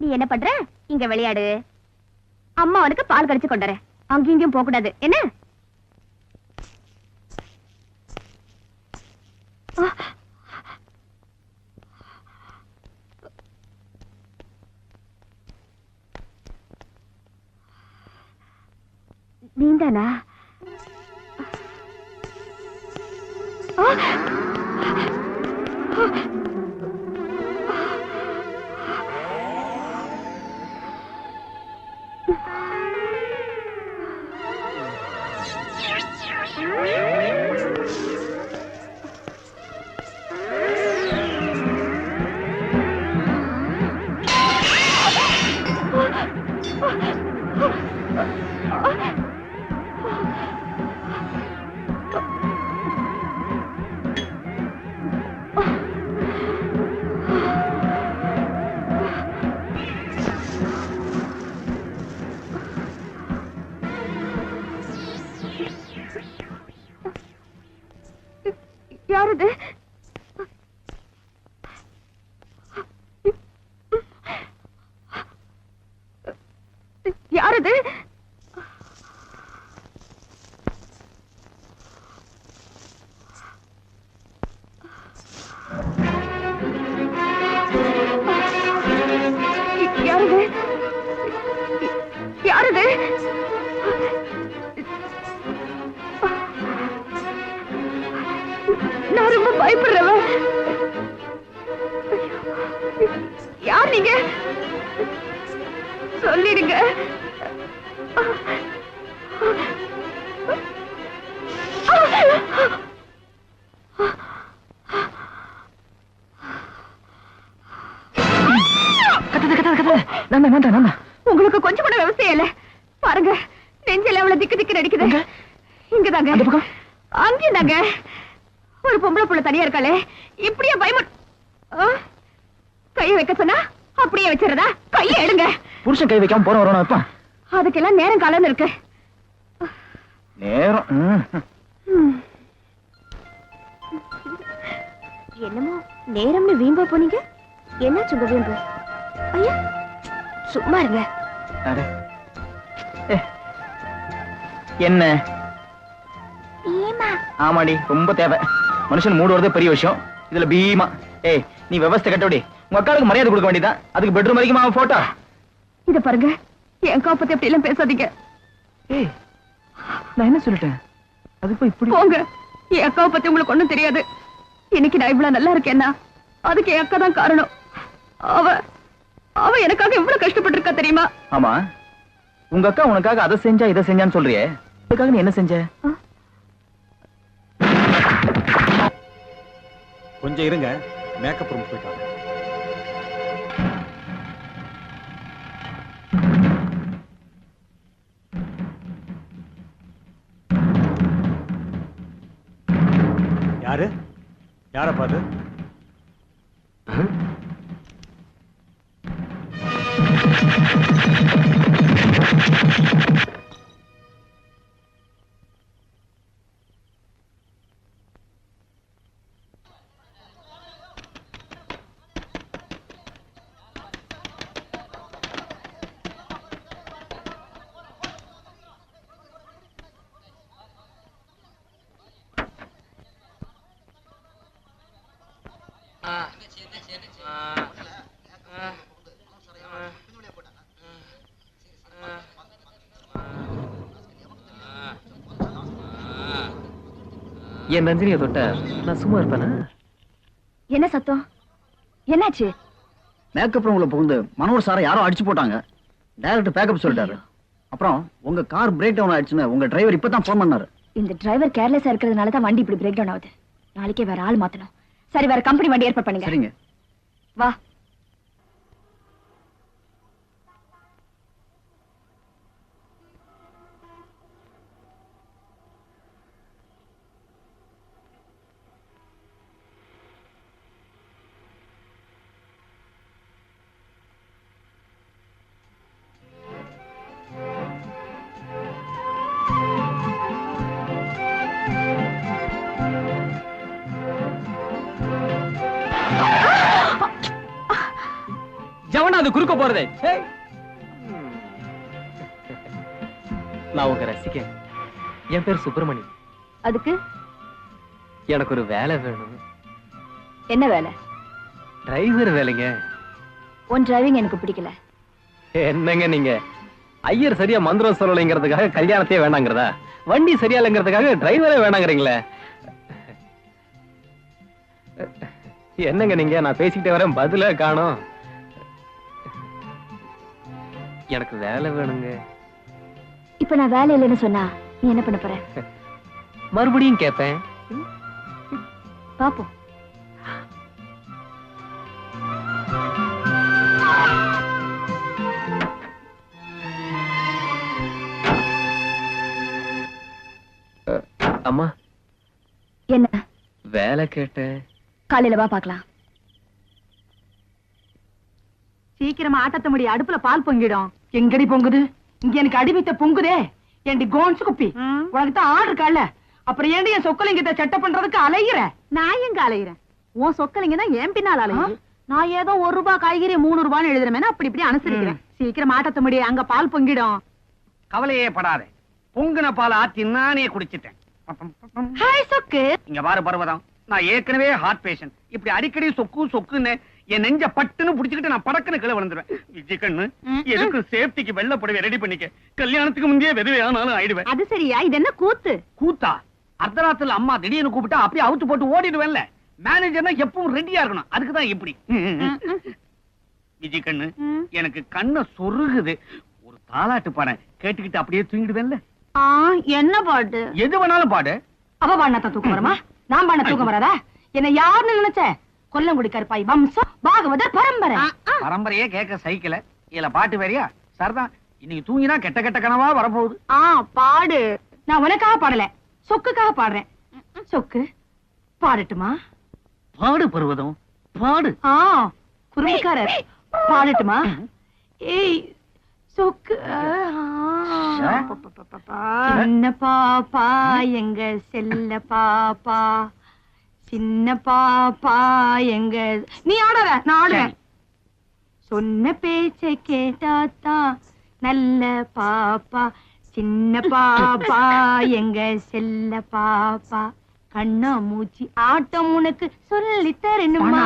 நீ என்ன பண்ற? இங்க விளையாடு. அம்மா உனக்கு பால் கடிச்சு கொண்டுறேன் அங்கேயும் இங்கேயும் போக கூடாது. என்ன? நீந்தானா? あっ。நான் ரொம்ப பயப்படுறவன். யார் நீங்க? சொல்லிடுங்க. உங்களுக்கு கொஞ்சம் கூட விவசாயம் இல்ல. பாருங்க நெஞ்சில எவ்வளவு திக்கு திக்கு நடிக்குது? இங்கதாங்க? அங்கேயும் தாங்க தனியா இருக்காளே? இப்படியே பயமுட்? கைய வைக்க சொன்னா அப்படியே வச்சிருதா கைய எடுங்க. புருஷன் கை வைக்காம போற வரணும் வைப்பான் அதுக்கெல்லாம் நேரம் காலம்னு இருக்கு. நேரம். என்னமோ நேரம்னு வீம்பா போனீங்க? என்ன சுங்க வீம்பு ஐயா சும்மா இருங்க. என்ன? ஆமாடி ரொம்ப தேவை. மனுஷன் மூடு வரதே பெரிய விஷயம். இதுல பீமா ஏய் நீ விவஸ்தை கட்டபடி உங்க அக்காளுக்கு மரியாதை கொடுக்க வேண்டியதான் அதுக்கு பெட்ரூம் வரைக்கும் அவன் போட்டோ இத பாருங்க என் அக்கா பத்தி அப்படி எல்லாம் பேசாதீங்க. ஏய் நான் என்ன சொல்லிட்டேன்? அதுக்கு இப்படி போங்க என் அக்காவை பத்தி உங்களுக்கு ஒண்ணும் தெரியாது. இன்னைக்கு நான் இவ்வளவு நல்லா இருக்கேன்னா அதுக்கு என் அக்கா தான் காரணம். அவ அவ எனக்காக இவ்வளவு கஷ்டப்பட்டிருக்கா தெரியுமா? ஆமா. உங்க அக்கா உனக்காக அதை செஞ்சா இதை செஞ்சான்னு சொல்றியே. அதுக்காக நீ என்ன செஞ்ச? கொஞ்சம் இருங்க. மேக்கப் ரூம் போயிட்டாங்க யாரு? யாரை பாது என் ரஞ்சினியை தொட்ட நான் சும்மா இருப்பேனா? என்ன சத்தம்? என்னாச்சு? மேக்கப் ரூம்ல புகுந்து மனோர் சாரை யாரோ அடிச்சு போட்டாங்க. டைரக்டர் பேக்கப் சொல்லிட்டாரு. அப்புறம் உங்க கார் பிரேக் டவுன் ஆயிடுச்சுன்னு உங்க டிரைவர் இப்பதான் ஃபோன் பண்ணாரு. இந்த டிரைவர் கேர்லெஸ்ஸா இருக்கிறதுனால தான் வண்டி இப்படி பிரேக் டவுன் ஆகுது. நாளைக்கே வேற ஆள் மாத்தணும். சரி வேற கம்பெனி வண்டி ஏற்பாடு பண்ணுங்க சரிங்க. வா. வந்து குறுக்க போறதே. நான் உங்க ரசிகன். என் பேர் சுப்பிரமணி. அதுக்கு? எனக்கு ஒரு வேலை வேணும். என்ன வேலை? டிரைவர் வேலைங்க. உன் டிரைவிங் எனக்கு பிடிக்கல. என்னங்க நீங்க? ஐயர் சரியா மந்திரம் சொல்லலைங்கிறதுக்காக கல்யாணத்தையே வேணாங்கிறதா? வண்டி சரியா இல்லைங்கிறதுக்காக டிரைவரே வேணாங்கிறீங்களே. என்னங்க நீங்க? நான் பேசிக்கிட்டே வரேன். பதில காணோம். எனக்கு வேலை வேணுங்க. இப்ப நான் வேலை இல்லைன்னு சொன்னா நீ என்ன பண்ண போற? மறுபடியும் கேட்பேன் பாப்போம். அம்மா. என்ன? வேலை கேட்டேன். காலையில வா பார்க்கலாம் சீக்கிரமா ஆட்டத்த முடி அடுப்புல பால் பொங்கிடும். எங்கடி பொங்குது? இங்க எனக்கு அடிமைத்த பொங்குதே. ஏண்டி கோன்ஸ் குப்பி. உனக்கு தான் ஆள் இருக்கால அப்புறம் ஏண்டி என் சொக்கலிங்கத்தை சட்டை பண்றதுக்கு அலையிற? நான் எங்க அலையிறேன்? உன் சொக்கலிங்க தான் என் பின்னால் அலையுது. நான் ஏதோ ஒரு ரூபாய் காய்கறி மூணு ரூபான்னு எழுதுறேன் அப்படி இப்படி அனுசரிக்கிறேன். சீக்கிரம் ஆட்டத்த முடி அங்க பால் பொங்கிடும். கவலையே படாதே. பொங்குன பால் ஆத்தி நானே குடிச்சிட்டேன். ஹாய் சொக்கு. இங்க பாரு பர்வதம். நான் ஏற்கனவே ஹார்ட் பேஷண்ட் இப்படி அடிக்கடி சொக்கு சொக்குன்னு என் நெஞ்ச பட்டுன்னு புடிச்சுக்கிட்டு நான் படக்குன்னு கீழே விழுந்துருவேன். விஜய் கண்ணு எதுக்கு சேஃப்டிக்கு வெள்ள புடவை ரெடி பண்ணிக்க? கல்யாணத்துக்கு முந்தைய வெதுவே ஆனாலும் ஆயிடுவேன். அது சரியா? இது என்ன கூத்து? கூத்தா? அர்த்தராத்துல அம்மா திடீர்னு கூப்பிட்டா அப்படியே அவுத்து போட்டு ஓடிடுவேன்ல. மேனேஜர்னா எப்பவும் ரெடியா இருக்கணும். அதுக்கு தான் இப்படி விஜய் கண்ணு எனக்கு கண்ணை சொருகுது. ஒரு தாலாட்டு பாடம் கேட்டுக்கிட்டு அப்படியே தூங்கிடுவேன்ல. என்ன பாட்டு? எது வேணாலும் பாடு. அவ பாடினத்த தூக்கம் வருமா நான் பாடின தூக்கம் வராதா? என்ன யாருன்னு நினைச்ச? கொல்லங்குடி கருப்பாய் வம்சம் பாகவதர் பரம்பரை. பரம்பரையே கேட்க சைக்கிள. இதுல பாட்டு வேறியா? சரிதான் இன்னைக்கு தூங்கினா கெட்ட கெட்ட கனவா வரப்போகுது. ஆ பாடு. நான் உனக்காக பாடல. சொக்குக்காக பாடுறேன். சொக்கு பாடட்டுமா? பாடு பருவதம். பாடு. ஆ குறும்புக்காரர் பாடட்டுமா? ஏய் சொக்கு. சின்ன பாப்பா எங்க செல்ல பாப்பா. சின்ன பாப்பா எங்க நீ ஆடாத நான் ஆடுறேன் சொன்ன பேச்சை கேட்டாத்தா நல்ல பாப்பா. சின்ன பாப்பா எங்க செல்ல பாப்பா. கண்ணா மூச்சி ஆட்டம் உனக்கு சொல்லி தரணுமா?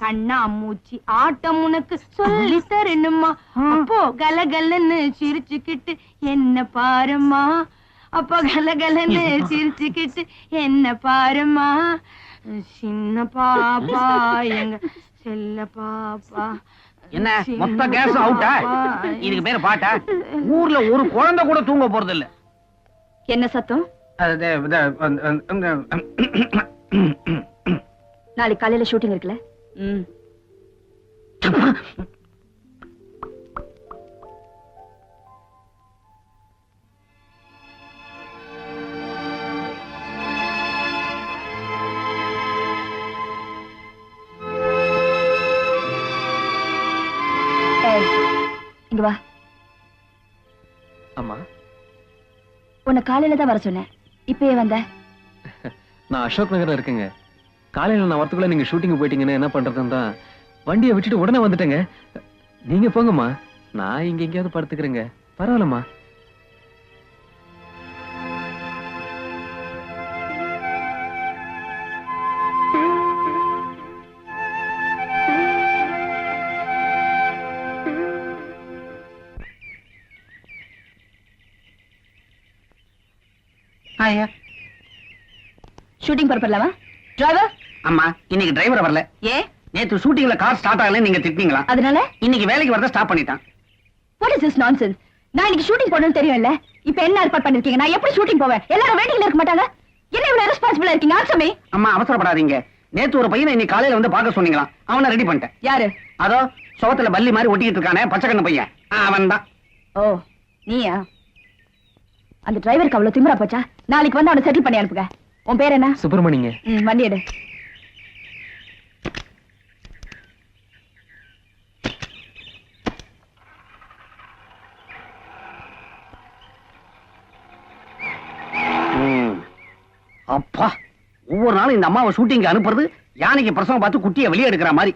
கண்ணா மூச்சி ஆட்டம் உனக்கு சொல்லி தரணுமா? அப்போ கலகலன்னு சிரிச்சுக்கிட்டு என்ன பாருமா அப்போ கலகலன்னு சிரிச்சுக்கிட்டு என்ன பாருமா சின்ன பாப்பா எங்க செல்ல பாப்பா என்ன மொத்த கேஸ் அவுட்டா இதுக்கு பேரு பாட்டா ஊர்ல ஒரு குழந்தை கூட தூங்க போறது இல்ல என்ன சத்தம் நாளைக்கு காலையில ஷூட்டிங் இருக்குல்ல இங்க வா. அம்மா. உன்னை காலையில தான் வர சொன்னேன். இப்பயே வந்த. நான் அசோக் நகர்ல இருக்கேங்க. காலையில நான் வரத்துக்குள்ள நீங்க ஷூட்டிங் போயிட்டீங்கன்னா என்ன பண்றதுன்னு தான் வண்டியை விட்டுட்டு உடனே வந்துட்டேங்க. நீங்க போங்கம்மா. நான் இங்க எங்கேயாவது படுத்துக்கிறேங்க. பரவாயில்லம்மா. ஐயா. ஷூட்டிங் பரப்பலாமா டிரைவர் அம்மா இன்னைக்கு டிரைவர் வரல. ஏ? நேத்து ஷூட்டிங்ல கார் ஸ்டார்ட் ஆகல நீங்க திட்டீங்களா அதனால? இன்னைக்கு வேலைக்கு வரத ஸ்டாப் பண்ணிட்டான். வாட் இஸ் திஸ் நான்சென்ஸ் நான் இன்னைக்கு ஷூட்டிங் போகணும்னு தெரியும்ல. இப்போ என்ன ஏற்பாடு பண்ணிருக்கீங்க? நான் எப்படி ஷூட்டிங் போவேன்? எல்லாரும் வெயிட்டிங்ல இருக்க மாட்டாங்க. என்ன இவ்வளவு ரெஸ்பான்சிபிளா இருக்கீங்க? ஆன்சர் மீ அம்மா அவசரப்படாதீங்க. நேத்து ஒரு பையனை இன்னைக்கு காலையில வந்து பார்க்க சொன்னீங்களா? அவனை ரெடி பண்ணிட்டேன். யாரு? அதோ சுவத்துல பல்லி மாதிரி ஒட்டிக்கிட்டு இருக்கானே பச்சை கண்ணு பையன். அவன் தான் ஓ நீயா? அந்த டிரைவருக்கு அவ்வளவு திமிரா போச்சா? நாளைக்கு வந்து அவனை செட்டில் பண்ணி அனுப்புங்க. உன் பேர் என்ன? சுப்பிரமணிங்க ம் வண்டி எடு. அப்பா ஒவ்வொரு நாளும் இந்த அம்மாவை ஷூட்டிங் அனுப்புறது யானைக்கு பிரசவம் பார்த்து குட்டியை வெளியே எடுக்கிற மாதிரி.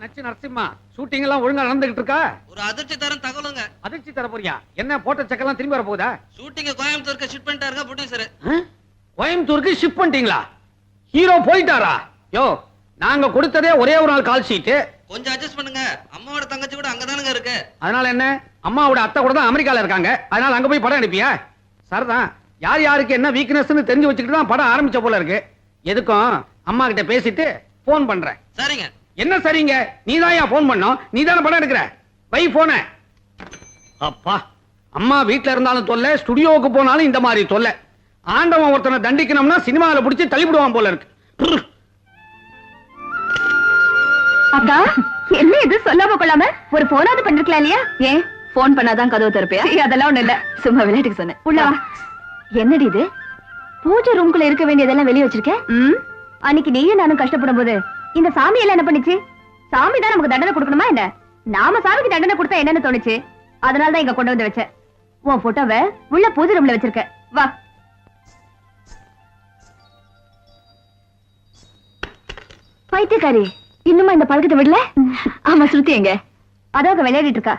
நச்சு நரசிம்மா? ஷூட்டிங் எல்லாம் ஒழுங்கா நடந்துகிட்டு இருக்கா? ஒரு அதிர்ச்சி தரம் தகவலுங்க. அதிர்ச்சி தர போறியா? என்ன போட்ட செக்கெல்லாம் திரும்பி வர போகுதா ஷூட்டிங்க கோயம்புத்தூருக்கு ஷிஃப்ட் பண்ணிட்டாருங்க ப்ரொடியூசர் கோயம்புத்தூருக்கு ஷிஃப்ட் பண்ணிட்டீங்களா? ஹீரோ போயிட்டாரா? யோ நாங்க கொடுத்ததே ஒரே ஒரு நாள் கால் ஷீட் கொஞ்சம் அட்ஜஸ்ட் பண்ணுங்க. அம்மாவோட தங்கச்சி கூட அங்கதானுங்க இருக்கு. அதனால என்ன? அம்மாவோட அத்தை கூட தான் அமெரிக்கால இருக்காங்க. அதனால அங்க போய் படம் எடுப்பியா? சரிதான். யார் யாருக்கு என்ன வீக்னஸ்னு தெரிஞ்சு வச்சுக்கிட்டு தான் படம் ஆரம்பிச்ச போல இருக்கு. எதுக்கும் அம்மா கிட்ட பேசிட்டு போன் பண்றேன். சரிங்க. என்ன சரிங்க நீ தான் போன் பண்ணோம் நீ தானே படம் எடுக்கிற? வை போன அப்பா. அம்மா வீட்ல இருந்தாலும் தொல்லை ஸ்டுடியோவுக்கு போனாலும் இந்த மாதிரி தொல்லை. ஆண்டவன் ஒருத்தனை தண்டிக்கணும்னா சினிமாவில் பிடிச்சி தள்ளிவிடுவான் போல இருக்கு. அக்கா என்ன இது? சொல்லாம கொள்ளாம? ஒரு போனாவது பண்ணிருக்கலாம் இல்லையா? ஏன்? போன் பண்ணாதான் கதவு திறப்பியா? அதெல்லாம் ஒண்ணு இல்ல. சும்மா விளையாட்டுக்கு சொன்னேன். உள்ள வா. என்னடி இது? பூஜை ரூம்குள்ள இருக்க வேண்டியதெல்லாம் வெளிய வச்சிருக்க? ம்? அன்னைக்கு நீயும் நானும் கஷ்டப்படும் போது இந்த சாமி எல்லாம் என்ன பண்ணுச்சு? சாமி தான் நமக்கு தண்டனை கொடுக்கணுமா என்ன? நாம சாமிக்கு தண்டனை கொடுத்தா என்னன்னு தோணுச்சு? அதனால தான் இங்க கொண்டு வந்து வச்சேன். உன் போட்டோவை உள்ள பூஜை ரூம்ல வச்சிருக்க வா. பைத்தியக்காரி இன்னுமா இந்த பழக்கத்தை விடல? ஆமா ஸ்ருதி எங்க? அதாக விளையாடிட்டு இருக்கா.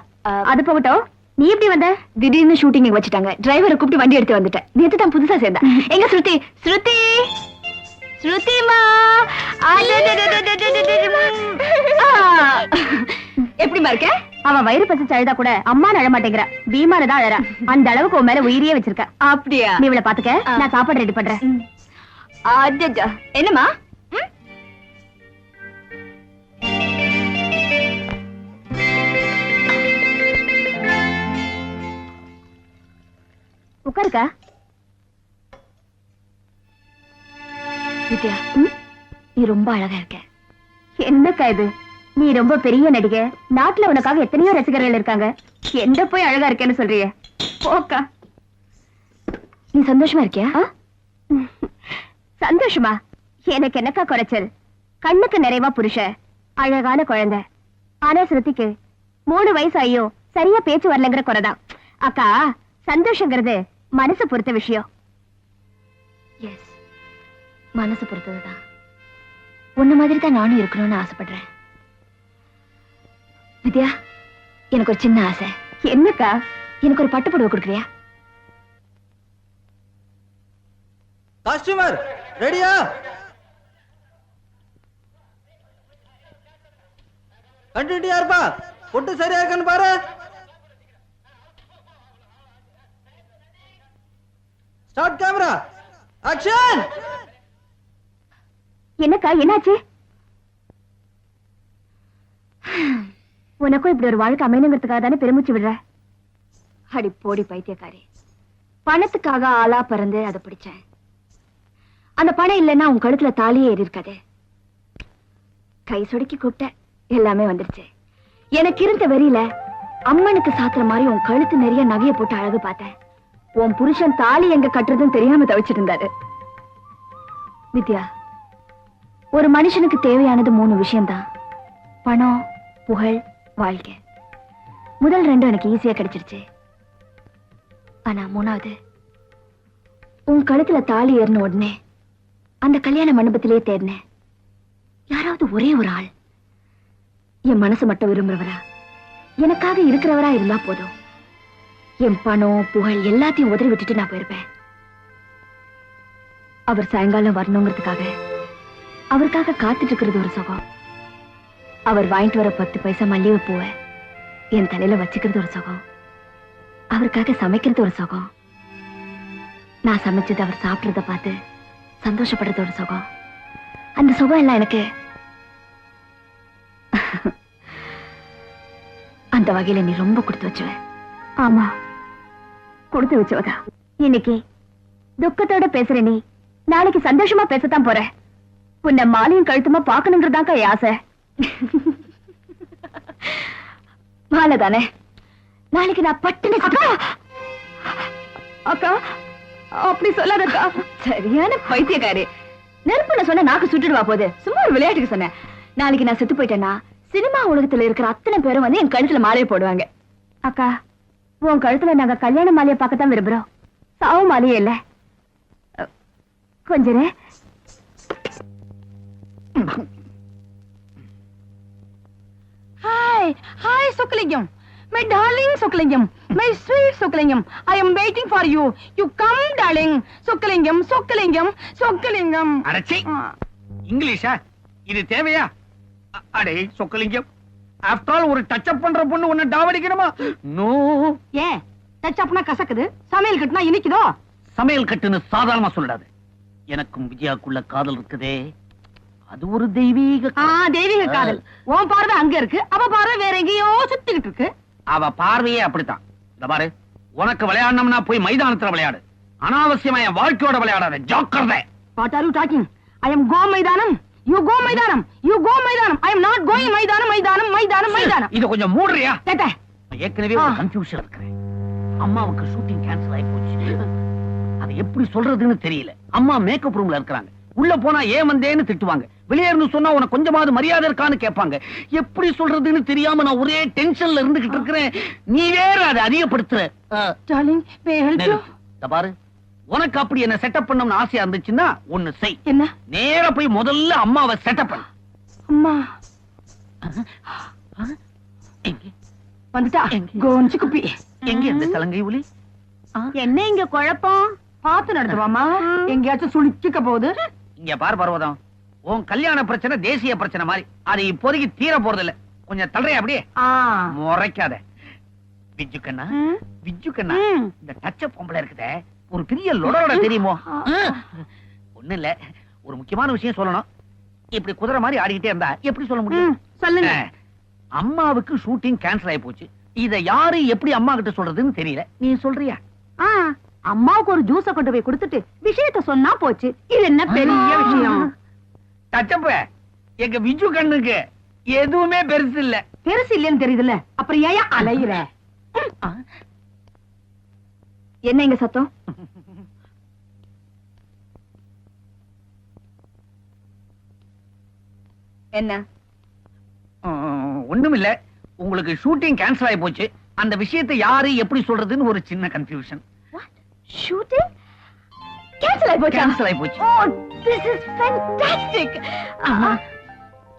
அது போகட்டும். நீ எப்படி வந்த? திடீர்னு ஷூட்டிங் வச்சுட்டாங்க. டிரைவரை கூப்பிட்டு வண்டி எடுத்து வந்துட்டேன். நேத்து தான் புதுசா சேர்ந்தா எங்க ஸ்ருதி? ஸ்ருதி! ஸ்ருதிமா? எப்படிமா இருக்க? அவன் வயிறு பசி அழுதா கூட அம்மா அழ மாட்டேங்கிறா. பீமான தான் அழறா. அந்த அளவுக்கு உன் மேல உயிரியே வச்சிருக்க. அப்படியா? நீ இவளை பாத்துக்க. நான் சாப்பாடு ரெடி பண்றேன். அஜஜா. என்னம்மா? ம்? உட்காருக்கா? வித்யா நீ ரொம்ப அழகா இருக்க. என்னக்கா இது? நீ ரொம்ப பெரிய நடிகை. நாட்டுல உனக்காக எத்தனையோ ரசிகர்கள் இருக்காங்க. எந்த போய் அழகா இருக்கேன்னு சொல்றிய? போக்கா. நீ சந்தோஷமா இருக்கியா? சந்தோஷமா? எனக்கு என்னக்கா குறைச்சல்? கண்ணுக்கு நிறைவா புருஷ அழகான குழந்தை. ஆனா ஸ்ருதிக்கு மூணு வயசு ஐயோ சரியா பேச்சு வரலங்கிற குறைதான். அக்கா சந்தோஷங்கிறது மனசு பொறுத்த விஷயம். எஸ் மனசு பொறுத்ததுதான். உன்ன மாதிரி தான் நானும் இருக்கணும்னு ஆசைப்படுறேன். வித்யா எனக்கு ஒரு சின்ன ஆசை. என்னக்கா? எனக்கு ஒரு பட்டு புடவை கொடுக்குறியா? காஸ்டியூமர் ரெடியா கண்டினியூட்டியா இருப்பா? பொட்டு சரியா இருக்கான்னு பாரு. ஸ்டார்ட் கேமரா ஆக்ஷன் என்னக்கா என்னாச்சு? உனக்கும் இப்படி ஒரு வாழ்க்கை அமையணுங்கிறதுக்காக தானே பெருமிச்சு விடுற? அடி போடி பைத்தியக்காரி. பணத்துக்காக ஆளா பிறந்து அதை பிடிச்சேன். அந்த பணம் இல்லைன்னா உன் கழுத்துல தாலியே ஏறி இருக்காது கை சொடுக்கி கூப்பிட்ட எல்லாமே வந்துருச்சு. எனக்கு இருந்த வெறியில அம்மனுக்கு சாத்துற மாதிரி உன் கழுத்து நிறைய நகைய போட்டு அழகு பார்த்தேன். உன் புருஷன் தாலி எங்க கட்டுறதுன்னு தெரியாம தவிச்சிட்டு இருந்தாரு. வித்யா ஒரு மனுஷனுக்கு தேவையானது மூணு விஷயம்தான். பணம் புகழ் வாழ்க்கை. முதல் ரெண்டும் எனக்கு ஈஸியா கிடைச்சிருச்சு. ஆனா மூணாவது உன் கழுத்துல தாலி ஏறின உடனே அந்த கல்யாண மண்டபத்திலே தேர்னேன் யாராவது ஒரே ஒரு ஆள். என் மனசு மட்டும் விரும்புறவரா? எனக்காக இருக்கிறவரா இருந்தா போதும். என் பணம் புகழ் எல்லாத்தையும் உதறி விட்டுட்டு நான் போயிருப்பேன். அவர் சாயங்காலம் வரணுங்கிறதுக்காக அவருக்காக காத்துட்டு இருக்கிறது ஒரு சுகம். அவர் வாங்கிட்டு வர பத்து பைசா மல்லிகை பூவை என் தலையில வச்சுக்கிறது ஒரு சுகம். அவருக்காக சமைக்கிறது ஒரு சுகம். நான் சமைச்சது அவர் சாப்பிடுறத பார்த்து சந்தோஷப்படுறது ஒரு சுகம். அந்த சுகம் எல்லாம் எனக்கு அந்த வகையில நீ ரொம்ப கொடுத்து வச்சுவ. ஆமா. கொடுத்து வச்சவதா இன்னைக்கு துக்கத்தோட பேசுற நீ. நாளைக்கு சந்தோஷமா பேசத்தான் போற. உன்னை மாலையும் கழுத்துமா பாக்கணுங்கிறதாக்கா ஆசை. மாலை தானே நாளைக்கு நான் பட்டுன்னு அக்கா! அப்படி சொல்லாதக்கா. சரியான பைத்தியக்காரி. நெருப்புல சொன்ன நாக்கு சுட்டுடுவா போது. சும்மா ஒரு விளையாட்டுக்கு சொன்னேன். நாளைக்கு நான் செத்து போயிட்டேன்னா சினிமா உலகத்துல இருக்கிற அத்தனை பேரும் வந்து என் கழுத்துல மாலையை போடுவாங்க. அக்கா உன் கழுத்துல நாங்க கல்யாண மாலையை பார்க்கத்தான் விரும்புறோம். சாவு மாலையே இல்ல. கொஞ்ச நேரம் Hi, Sokalingam. My darling Sokalingam. My sweet Sokalingam. I am waiting for you. You come, darling. Sokalingam, Sokalingam, Sokalingam. அடச்சி ஆ. இங்கிலீஷா இது தேவையா அடே சொக்கலிங்கம் ஆஃப்டர் ஆல் ஒரு டச் அப் பண்ற பொண்ணு உன்னை டாவடிக்கணுமா நோ ஏன் டச் அப்னா கசக்குது சமையல் கட்டுனா இனிக்குதோ சமையல் கட்டுன்னு சாதாரணமா சொல்லாது எனக்கும் விஜயாக்குள்ள காதல் இருக்குதே அது ஒரு தெய்வீக தெய்வீக காதல். உன் பார்வை அங்க இருக்கு அவ பார்வை வேற எங்கேயோ சுத்திக்கிட்டு இருக்கு. அவ பார்வையே அப்படித்தான். இந்த பாரு உனக்கு விளையாடணும்னா போய் மைதானத்துல விளையாடு. அனாவசியமா என் வாழ்க்கையோட விளையாடாத ஜாக்கிரதை. What are you talking I am go மைதானம். யூ கோ மைதானம். யூ கோ மைதானம். ஐ அம் நாட் கோயிங் மைதானம் மைதானம் மைதானம் மைதானம். இத கொஞ்சம் மூடுறியா? கேட்ட. ஏற்கனவே ஒரு. கன்ஃபியூஷன் இருக்கிறேன். அம்மாவுக்கு ஷூட்டிங் கேன்சல் ஆகி போச்சு. அதை எப்படி சொல்றதுன்னு தெரியல. அம்மா மேக்கப் ரூம்ல இருக்கிறாங்க. உள்ள போனா ஏன் வந்தேன்னு திட்டுவாங்க. வெளியே இருந்து சொன்னா உனக்கு கொஞ்சமாவது மரியாதை இருக்கான்னு கேட்பாங்க. எப்படி சொல்றதுன்னு தெரியாம நான் ஒரே டென்ஷன்ல இருந்துகிட்டு இருக்கிறேன். நீ வேற அதை அதிகப்படுத்துற. பாரு. உனக்கு அப்படி என்ன செட்டப் பண்ணணும்னு ஆசையா இருந்துச்சுன்னா ஒண்ணு செய். என்ன? நேரா போய் முதல்ல அம்மாவை செட்டப் பண்ணு. அம்மா. வந்துட்டா? எங்க? கோஞ்சி குப்பி. எங்க இந்த சலங்கை ஒலி? என்ன இங்க குழப்பம்? பார்த்து நடத்துவாமா எங்கேயாச்சும் சுளுக்கிக்க போகுது. இங்க பார் பர்வதம். உன் கல்யாண பிரச்சனை தேசிய பிரச்சனை மாதிரி. அது இப்போதைக்கு தீர போறது இல்ல கொஞ்சம் தள்ளுறியா அப்படியே. முறைக்காத. விஜு கண்ணா. விஜு கண்ணா. இந்த டச்ச பொம்பளை இருக்குதே. ஒரு பெரிய லொடலோட தெரியுமோ? ஒண்ணு இல்ல. ஒரு முக்கியமான விஷயம் சொல்லணும். இப்படி குதிரை மாதிரி ஆடிக்கிட்டே இருந்தா எப்படி சொல்ல முடியும்? சொல்லுங்க. அம்மாவுக்கு ஷூட்டிங் கேன்சல் ஆயி போச்சு. இத யாரு எப்படி அம்மா கிட்ட சொல்றதுன்னு தெரியல. நீ சொல்றியா? அம்மாவுக்கு ஒரு ஜூஸ கொண்டு போய் கொடுத்துட்டு விஷயத்த சொன்னா போச்சு. இது என்ன பெரிய விஷயம்? டச்சப்ப எங்க விஜு கண்ணுக்கு எதுவுமே பெருசு இல்ல. பெருசு இல்லைன்னு தெரியுதுல்ல. அப்புறம் ஏன் அலையிற? என்ன இங்க சத்தம்? என்ன? ஒண்ணும் இல்ல உங்களுக்கு ஷூட்டிங் கேன்சல் ஆயி போச்சு. அந்த விஷயத்தை யாரு எப்படி சொல்றதுன்னு ஒரு சின்ன கன்ஃபியூஷன் ஷூட்டிங் கேன்சல் ஆயி போச்சா? கேன்சல் ஆயி போச்சு. ஓ திஸ் இஸ் ஃபேன்டாஸ்டிக்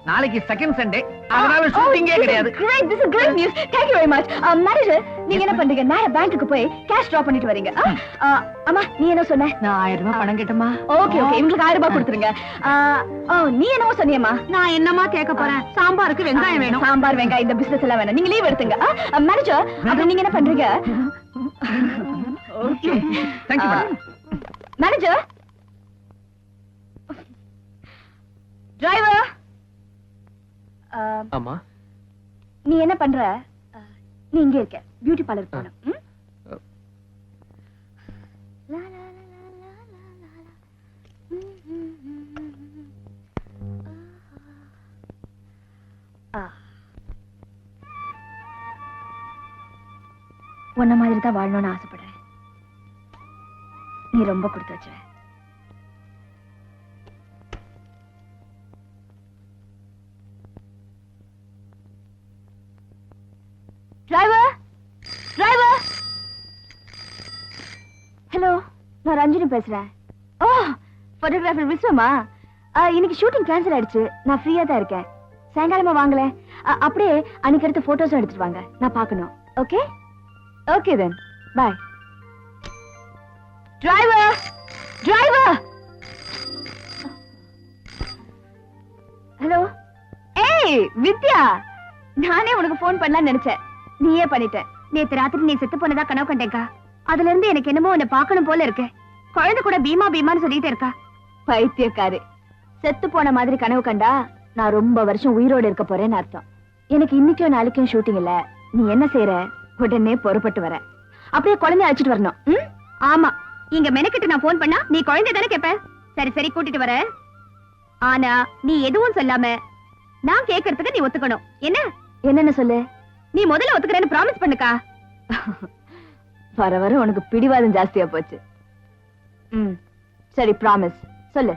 நாளைக்கு செகண்ட் சண்டே அதனால ஷூட்டிங்கே கிடையாது. Great this is great news thank you very much. Manager நீங்க என்ன பண்றீங்க? நேரா பேங்க்குக்கு போய் கேஷ் டிரா பண்ணிட்டு வரீங்க. அம்மா நீ என்ன சொன்ன? நான் ஆயிரம் ரூபாய் பணம் கேட்டமா ஓகே ஓகே இவங்களுக்கு ஆயிரம் ரூபாய் கொடுத்துருங்க. ஓ நீ என்னவோ சொன்னியம்மா? நான் என்னமா கேட்க போறேன்? சாம்பாருக்கு வெங்காயம் வேணும். சாம்பார் வெங்காயம் இந்த பிசினஸ் எல்லாம் வேணும். நீங்க லீவ் எடுத்துங்க. மேனேஜர் அப்புறம் நீங்க என்ன பண்றீங்க? Okay. Thank you madam manager driver ஆமா நீ என்ன பண்ற நீ இங்க இருக்க பியூட்டி பார்லர் போகணும் ம்? லா, லா, லா, லா, லா, லா, லா, லா. ம், ம், ம், ம், ம். ஆ. உன்ன மாதிரி தான் வாழணும்னு ஆசைப்படுறேன் நீ ரொம்ப கொடுத்து வச்சுவ டிரைவர் டிரைவர் ஹலோ நான் ரஞ்சினி பேசுறேன். ஓ போட்டோகிராஃபர் விஸ்வமா? ஆ, இன்னைக்கு ஷூட்டிங் கேன்சல் ஆயிடுச்சு. நான் ஃப்ரீயா தான் இருக்கேன். சாயங்காலமா வாங்களேன் அப்படியே அன்னைக்கு எடுத்த போட்டோஸும் எடுத்துட்டு வாங்க. நான் பார்க்கணும். Okay okay then bye driver driver hello ஏய் வித்யா நானே உனக்கு போன் பண்ணலாம் நினைச்சேன். நீயே பண்ணிட்ட. நேத்து ராத்திரி நீ செத்து போனதா கனவு கண்டேக்கா? அதுல இருந்து எனக்கு என்னமோ உன்னை பார்க்கணும் போல இருக்கு. குழந்தை கூட பீமா பீமான்னு சொல்லிட்டு இருக்கா. பைத்தியக்காரு. செத்து போன மாதிரி கனவு கண்டா நான் ரொம்ப வருஷம் உயிரோட இருக்க போறேன்னு அர்த்தம். எனக்கு இன்னைக்கும் நாளைக்கும் ஷூட்டிங் இல்ல. நீ என்ன செய்யற உடனே பொறுப்பட்டு வர. அப்படியே குழந்தைய அழைச்சிட்டு வரணும். ஆமா. இங்க மெனக்கிட்டு நான் போன் பண்ணா நீ குழந்தை தானே கேப்ப? சரி சரி கூட்டிட்டு வர. ஆனா நீ எதுவும் சொல்லாம நான் கேக்குறதுக்கு நீ ஒத்துக்கணும். என்ன? என்னன்னு சொல்லு? நீ முதல்ல ஒத்துக்கிறேன்னு ப்ராமிஸ் பண்ணுக்கா? வர வர உனக்கு பிடிவாதம் ஜாஸ்தியா போச்சு. ம். சரி ப்ராமிஸ் சொல்லு.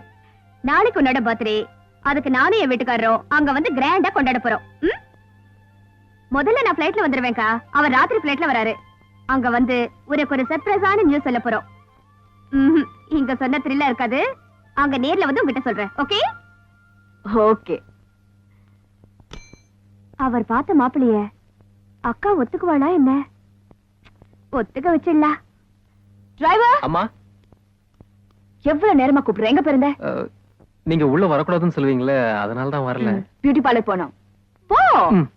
நாளைக்கு உன்னோட பர்த்டே அதுக்கு நானும் என் வீட்டுக்காரரும் அங்க வந்து கிராண்டா கொண்டாட போறோம். ம்? முதல்ல நான் ஃபிளைட்ல வந்துருவேன்க்கா. அவர் ராத்திரி ஃபிளைட்ல வராரு. அங்க வந்து உனக்கு ஒரு சர்ப்ரைஸான நியூஸ் சொல்ல போறோம். இங்க சொன்ன த்ரில்லா இருக்காது. அங்க நேர்ல வந்து உங்ககிட்ட சொல்றேன். Okay okay. அவர் பார்த்த மாப்பிளைய அக்கா ஒத்துக்குவாளா என்ன? ஒத்துக்க வச்சிடலாம் டிரைவர் அம்மா. எவ்வளவு நேரமா கூப்பிடுற? எங்க பிறந்த நீங்க உள்ள வரக்கூடாதுன்னு சொல்லுவீங்களே அதனால தான் வரல. பியூட்டி பார்லர் போனோம். போ! ம்.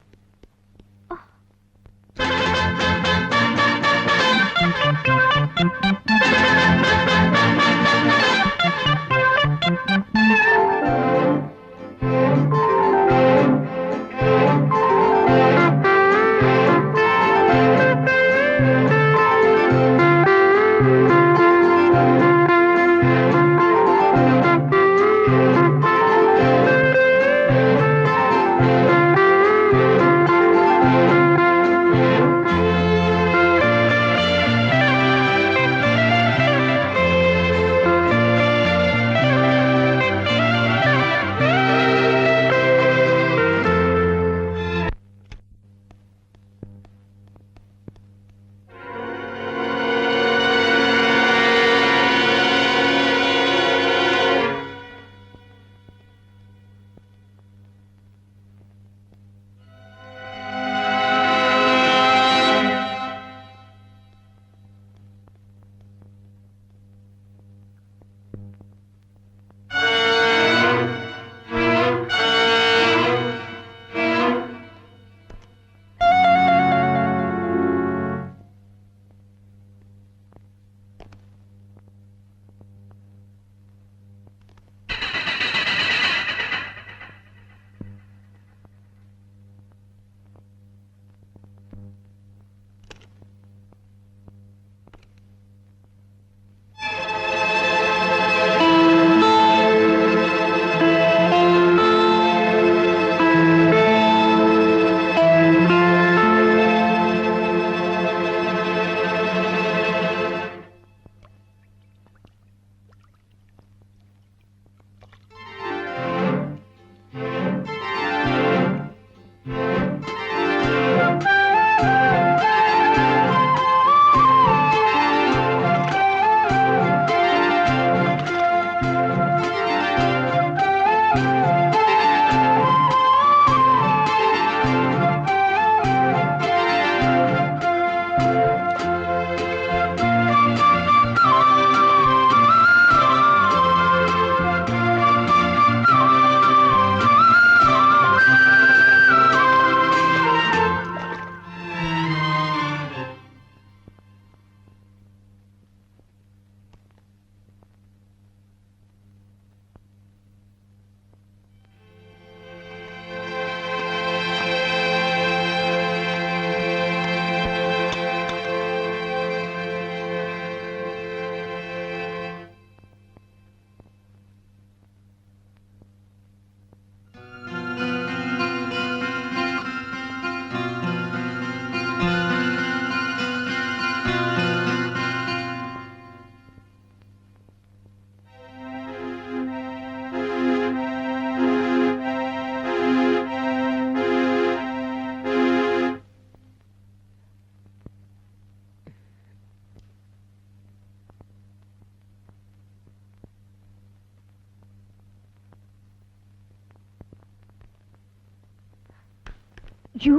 You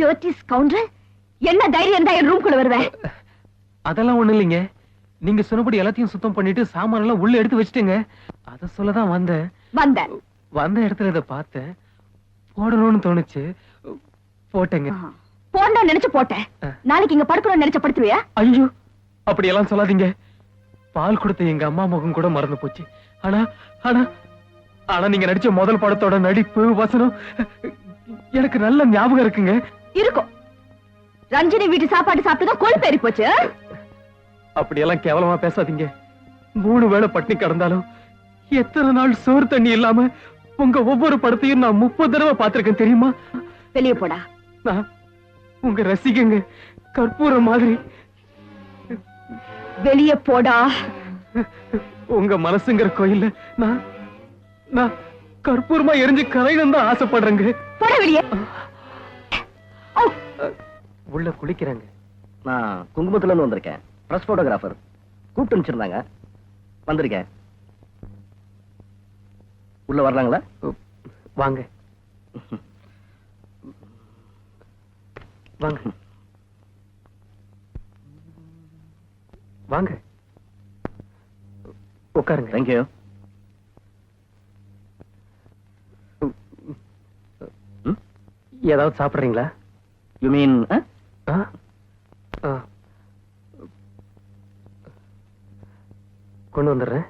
dirty scoundrel. என்ன தைரியம் இருந்தா என் ரூம்குள்ள வருவேன் அதெல்லாம் ஒண்ணு இல்லைங்க. நீங்க சொன்னபடி எல்லாத்தையும் சுத்தம் பண்ணிட்டு சாமான் எல்லாம் உள்ள எடுத்து வச்சிட்டேங்க. அத சொல்லதான் வந்தேன். வந்த. வந்த இடத்துல இதை பார்த்தேன். போடணும்னு தோணுச்சு. போட்டேங்க. போண்டா நினைச்சு போட்டேன். நாளைக்கு இங்க படுக்கணும்னு நினைச்ச படுத்துவியா ஐயோ அப்படியெல்லாம் சொல்லாதீங்க. பால் கொடுத்த எங்க அம்மா முகம் கூட மறந்து போச்சு. ஆனா ஆனா ஆனா நீங்க நடிச்ச முதல் படத்தோட நடிப்பு வசனம் எனக்கு நல்ல ஞாபகம் இருக்குங்க. இருக்கும். ரஞ்சினி வீட்டு சாப்பாடு சாப்பிட்டு கொழுப்பு ஏறி போச்சு. அப்படியெல்லாம் கேவலமா பேசாதீங்க. மூணு வேளை பட்டினி கிடந்தாலும் எத்தனை நாள் சோறு தண்ணி இல்லாம உங்க ஒவ்வொரு படத்தையும் நான் முப்பது தடவை பார்த்திருக்கேன் தெரியுமா? வெளியே போடா. நான் உங்க ரசிகங்க கற்பூரம் மாதிரி. வெளியே போடா. உங்க மனசுங்கிற கோயில்ல நான் நான் கற்பூரமா எரிஞ்சு கரையணும் தான் ஆசைப்படுறேங்க. உள்ள குளிக்கிறாங்க. நான் குங்குமத்துல இருந்து வந்திருக்கேன். பிரஸ் போட்டோகிராஃபர் கூப்பிட்டு அனுப்பிச்சிருந்தாங்க. வந்திருக்கேன். உள்ள வரலாங்களா? வாங்க. வாங்க. வாங்க. உட்காருங்க. தேங்க்யூ ஏதாவது சாப்பிடுறீங்களா யூ மீன் ஆ? ஆ. கொண்டு வந்துடுறேன்